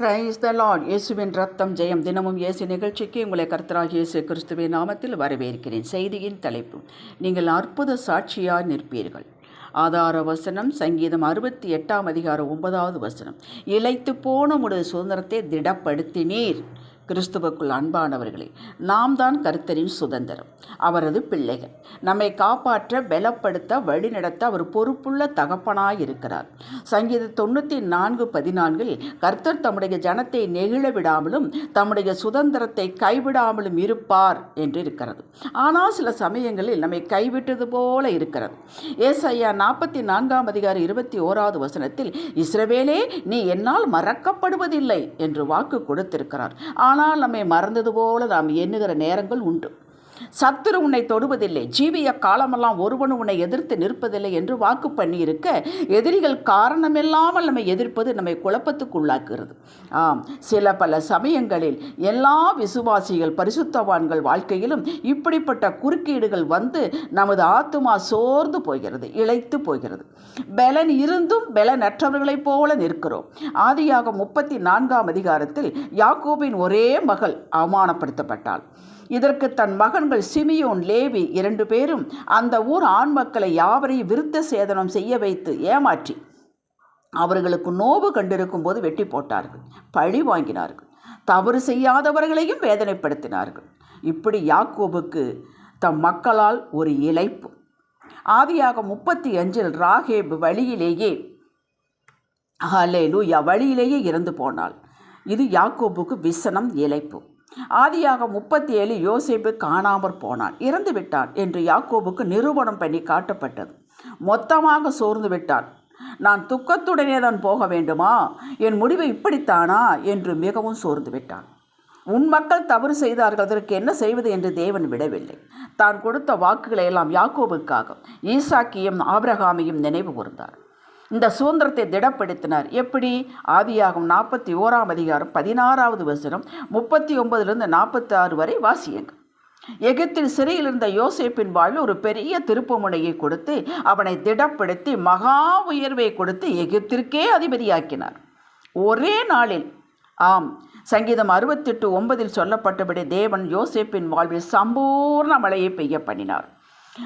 Praise the Lord இயேசுவின் ரத்தம் ஜெயம் தினமும் இயேசு நிகழ்ச்சிக்கு உங்களை கர்த்தராக இயேசு கிறிஸ்துவின் நாமத்தில் வரவேற்கிறேன். செய்தியின் தலைப்பு நீங்கள் அற்புத சாட்சியாக நிற்பீர்கள். ஆதார வசனம் சங்கீதம் அறுபத்தி எட்டாம் அதிகாரம் ஒன்பதாவது வசனம். இழைத்து போன உடைய சுதந்திரத்தை திடப்படுத்தினீர். கிறிஸ்துவுக்குள் அன்பானவர்களே நாம் தான் கருத்தரின் சுதந்திரம் அவரது பிள்ளைகள். நம்மை காப்பாற்ற பலப்படுத்த வழிநடத்த அவர் பொறுப்புள்ள தகப்பனாய் இருக்கிறார் சங்கீத தொண்ணூற்றி நான்கு பதினான்கில் கர்த்தர் தம்முடைய ஜனத்தை நெகிழ விடாமலும் தம்முடைய சுதந்திரத்தை கைவிடாமலும் இருப்பார் என்று இருக்கிறது ஆனால் சில சமயங்களில் நம்மை கைவிட்டது போல இருக்கிறது. ஏசையா நாற்பத்தி நான்காம் அதிகாரம் இருபத்தி ஓராவது வசனத்தில் இஸ்ரவேலே நீ என்னால் மறக்கப்படுவதில்லை என்று வாக்கு கொடுத்திருக்கிறார். ஆனால் நம்மை மறந்தது போல நாம் எண்ணுகிற நேரங்கள் உண்டு. சத்துரு உன்னை தொடுவதில்லை. ஜீவிய காலமெல்லாம் ஒருவனு உன்னை எதிர்த்து நிற்பதில்லை என்று வாக்கு பண்ணியிருக்க. எதிரிகள் காரணமில்லாமல் நம்மை எதிர்ப்பது நம்மை குழப்பத்துக்குள்ளாக்குகிறது. ஆம் சில பல சமயங்களில் எல்லா விசுவாசிகள் பரிசுத்தவான்கள் வாழ்க்கையிலும் இப்படிப்பட்ட குறுக்கீடுகள் வந்து நமது ஆத்துமா சோர்ந்து போகிறது இழைத்து போகிறது. பலன் இருந்தும் பலனற்றவர்களைப் போல நிற்கிறோம். ஆதியாக முப்பத்தி நான்காம் அதிகாரத்தில் யாக்கோபின் ஒரே மகள் அவமானப்படுத்தப்பட்டாள். இதற்கு தன் மகன்கள் சிமியோன் லேவி இரண்டு பேரும் அந்த ஊர் ஆண் மக்களை யாவரையும் விருத்த சேதனம் செய்ய வைத்து ஏமாற்றி அவர்களுக்கு நோவு கண்டிருக்கும் போது வெட்டி போட்டார்கள் பழி வாங்கினார்கள் தவறு செய்யாதவர்களையும் வேதனைப்படுத்தினார்கள். இப்படி யாக்கோபுக்கு தம் மக்களால் ஒரு இழைப்பு. ஆதியாக முப்பத்தி அஞ்சில் ராகேப் வழியிலேயே ஹலே லூயா வழியிலேயே இறந்து போனாள். இது யாக்கோபுக்கு விசனம் இழைப்பு. ஆதியாக முப்பத்தி ஏழு யோசேப்பு காணாமற் போனான். இறந்து விட்டான் என்று யாக்கோபுக்கு நிரூபணம் பண்ணி காட்டப்பட்டது. மொத்தமாக சோர்ந்து விட்டான். நான் துக்கத்துடனே தான் போக வேண்டுமா? என் முடிவு இப்படித்தானா? என்று மிகவும் சோர்ந்து விட்டான். உன் மக்கள் தவறு செய்தார்கள் அதற்கு என்ன செய்வது என்று தேவன் விடவில்லை. தான் கொடுத்த வாக்குகளை எல்லாம் யாக்கோபுக்காக ஈசாக்கியும் ஆபிரகாமையும் நினைவு கூர்ந்தார். இந்த சுதந்திரத்தை திடப்படுத்தினார். எப்படி? ஆதியாகும் நாற்பத்தி ஓராம் அதிகாரம் பதினாறாவது வசனம் முப்பத்தி ஒன்பதுலேருந்து நாற்பத்தி ஆறு வரை வாசியுங்க எகிப்தில் சிறையில் இருந்த யோசேப்பின் வாழ்வில் ஒரு பெரிய திருப்புமுனையை கொடுத்து அவனை திடப்படுத்தி மகா உயர்வை கொடுத்து எகிப்திற்கே அதிபதியாக்கினார். ஒரே நாளில் ஆம் சங்கீதம் அறுபத்தெட்டு ஒன்பதில் சொல்லப்பட்டபடி தேவன் யோசேப்பின் வாழ்வில் சம்பூர்ண மழையை பெய்ய பண்ணினார்.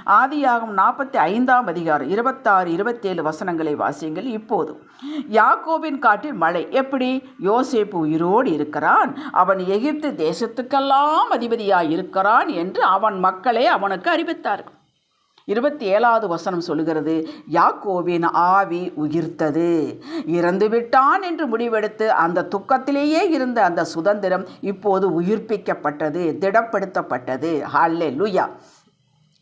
ஆதியாகும் நாற்பத்தி ஐந்தாம் அதிகாரம் இருபத்தாறு இருபத்தேழு வசனங்களை வாசியுங்கள். இப்போது யாக்கோபின் காட்டில் மழை எப்படி? யோசேப்பு உயிரோடு இருக்கிறான். அவன் எகிப்து தேசத்துக்கெல்லாம் அதிபதியாக இருக்கிறான் என்று அவன் மக்களே அவனுக்கு அறிவித்தார்கள். இருபத்தி ஏழாவது வசனம் சொல்லுகிறது யாக்கோவின் ஆவி உயிர்த்தது. இறந்து விட்டான் என்று முடிவெடுத்து அந்த துக்கத்திலேயே இருந்த அந்த சுதந்திரம் இப்போது உயிர்ப்பிக்கப்பட்டது திடப்படுத்தப்பட்டது. ஹல்லே லுயா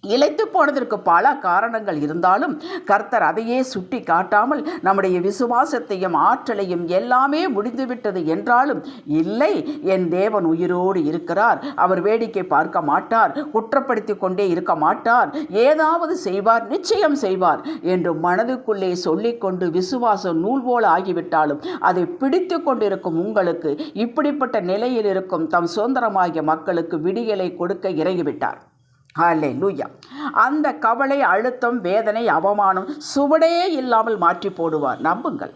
இழைத்து போனதற்கு பல காரணங்கள் இருந்தாலும் கர்த்தர் அதையே சுட்டி காட்டாமல் நம்முடைய விசுவாசத்தையும் ஆற்றலையும் எல்லாமே முடிந்துவிட்டது என்றாலும் இல்லை என் தேவன் உயிரோடு இருக்கிறார். அவர் வேடிக்கை பார்க்க மாட்டார் குற்றப்படுத்தி கொண்டே இருக்க மாட்டார். ஏதாவது செய்வார் நிச்சயம் செய்வார் என்று மனதுக்குள்ளே சொல்லிக்கொண்டு விசுவாசம் நூல் போல ஆகிவிட்டாலும் அதை பிடித்து கொண்டிருக்கும் உங்களுக்கு இப்படிப்பட்ட நிலையில் இருக்கும் தம் சுதந்திரமாகிய மக்களுக்கு விடியலை கொடுக்க இறங்கிவிட்டார். அல்லே லூயா அந்த கவலை அழுத்தம் வேதனை அவமானம் சுவடே இல்லாமல் மாற்றி போடுவார். நம்புங்கள்.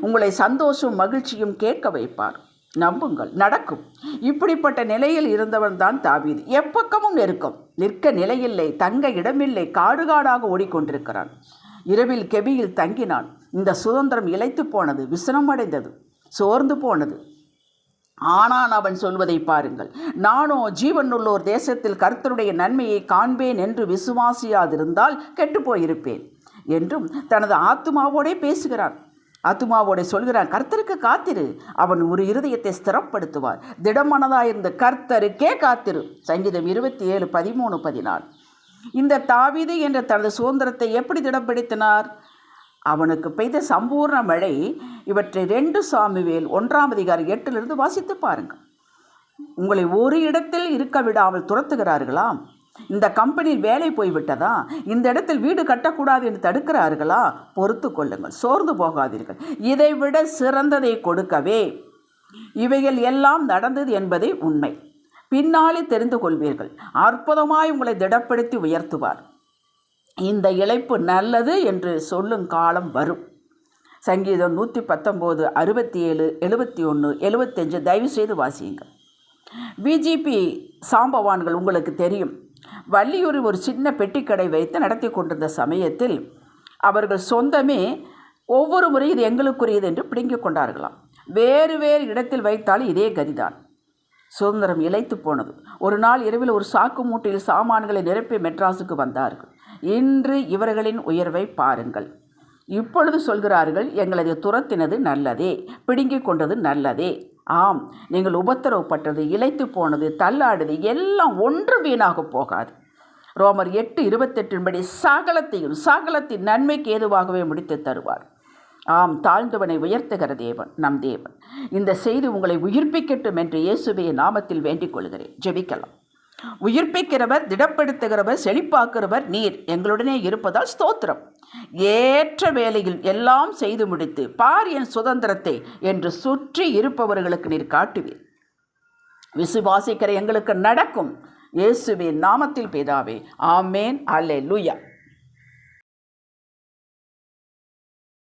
உங்களை சந்தோஷம் மகிழ்ச்சியும் கேட்க வைப்பார். நம்புங்கள். நடக்கும். இப்படிப்பட்ட நிலையில் இருந்தவன் தான் தாவீது. எப்பக்கமும் நெருக்கம் நிற்க நிலையில்லை தங்க இடமில்லை காடுகாடாக ஓடிக்கொண்டிருக்கிறான். இரவில் கெபியில் தங்கினான். இந்த சுதந்திரம் இழைத்து போனது விசனமடைந்தது சோர்ந்து போனது. ஆனால் அவன் சொல்வதை பாருங்கள். நானோ ஜீவனுள்ளோர் தேசத்தில் கர்த்தருடைய நன்மையை காண்பேன் என்று விசுவாசியாதிருந்தால் கெட்டுப்போயிருப்பேன் என்றும் தனது ஆத்துமாவோடே பேசுகிறான். ஆத்துமாவோட சொல்கிறான் கர்த்தருக்கு காத்திரு. அவன் ஒரு இருதயத்தை ஸ்திரப்படுத்துவார். திடமனதாயிருந்த கர்த்தருக்கே காத்திரு. சங்கீதம் இருபத்தி ஏழு பதிமூணு பதினாலு. இந்த தாவிது என்ற தனது சுதந்திரத்தை எப்படி திடப்படுத்தினார்? அவனுக்கு பெய்த சம்பூர்ண மழை இவற்றை ரெண்டு சாமிவேல் ஒன்றாம் அதிகாரி எட்டிலிருந்து வாசித்து பாருங்கள் உங்களை ஒரு இடத்தில் இருக்க விடாமல் துரத்துகிறார்களா? இந்த கம்பெனியில் வேலை போய்விட்டதா? இந்த இடத்தில் வீடு கட்டக்கூடாது என்று தடுக்கிறார்களா? பொறுத்து கொள்ளுங்கள் சோர்ந்து போகாதீர்கள். இதைவிட சிறந்ததை கொடுக்கவே. இவைகள் எல்லாம் நடந்தது என்பதே உண்மை. பின்னாலே தெரிந்து கொள்வீர்கள். அற்புதமாய் உங்களை திடப்படுத்தி உயர்த்துவார். இந்த இழைப்பு நல்லது என்று சொல்லும் காலம் வரும். சங்கீதம் நூற்றி பத்தொம்போது அறுபத்தி ஏழு எழுபத்தி ஒன்று எழுபத்தஞ்சு தயவு செய்து வாசியுங்க பிஜிபி சாம்பவான்கள் உங்களுக்கு தெரியும். வள்ளியூரில் ஒரு சின்ன பெட்டிக்கடை வைத்து நடத்தி கொண்டிருந்த சமயத்தில் அவர்கள் சொந்தமே ஒவ்வொரு முறையும் இது எங்களுக்குரியது என்று பிடுங்கிக் கொண்டார்களாம். வேறு வேறு இடத்தில் வைத்தாலும் இதே கதிதான். சுதந்திரம் இழைத்து போனது. ஒரு நாள் இரவில் ஒரு சாக்கு மூட்டையில் சாமான்களை நிரப்பி மெட்ராஸுக்கு வந்தார்கள். இன்று இவர்களின் உயர்வை பாருங்கள். இப்பொழுது சொல்கிறார்கள் எங்களது துரத்தினது நல்லதே பிடுங்கிக் கொண்டது நல்லதே. ஆம் நீங்கள் உபத்திரவப்பட்டது இழைத்து போனது தள்ளாடுது எல்லாம் ஒன்று வீணாக போகாது. ரோமர் எட்டு இருபத்தெட்டின்படி சகலத்தையும் சகலத்தின் நன்மைக்கு ஏதுவாகவே முடித்து தருவார். ஆம் தாழ்ந்தவனை உயர்த்துகிற தேவன் நம் தேவன். இந்த செய்தி உங்களை உயிர்ப்பிக்கட்டும் என்று இயேசுவையை நாமத்தில் வேண்டிக் கொள்கிறேன். ஜெபிக்கலாம். உயிர்ப்பிக்கிறவர் திடப்படுத்துகிறவர் செழிப்பாக்குறவர் நீர். எங்களுடனே இருப்பதால் ஸ்தோத்திரம். ஏற்ற வேலையில் எல்லாம் செய்து முடித்து பார் என் சுதந்திரத்தை என்று சுற்றி இருப்பவர்களுக்கு நீர் காட்டுவீர். விசுவாசிக்கிற எங்களுக்கு நடக்கும். இயேசுவின் நாமத்தில் பேதாவே ஆமேன் அல்லே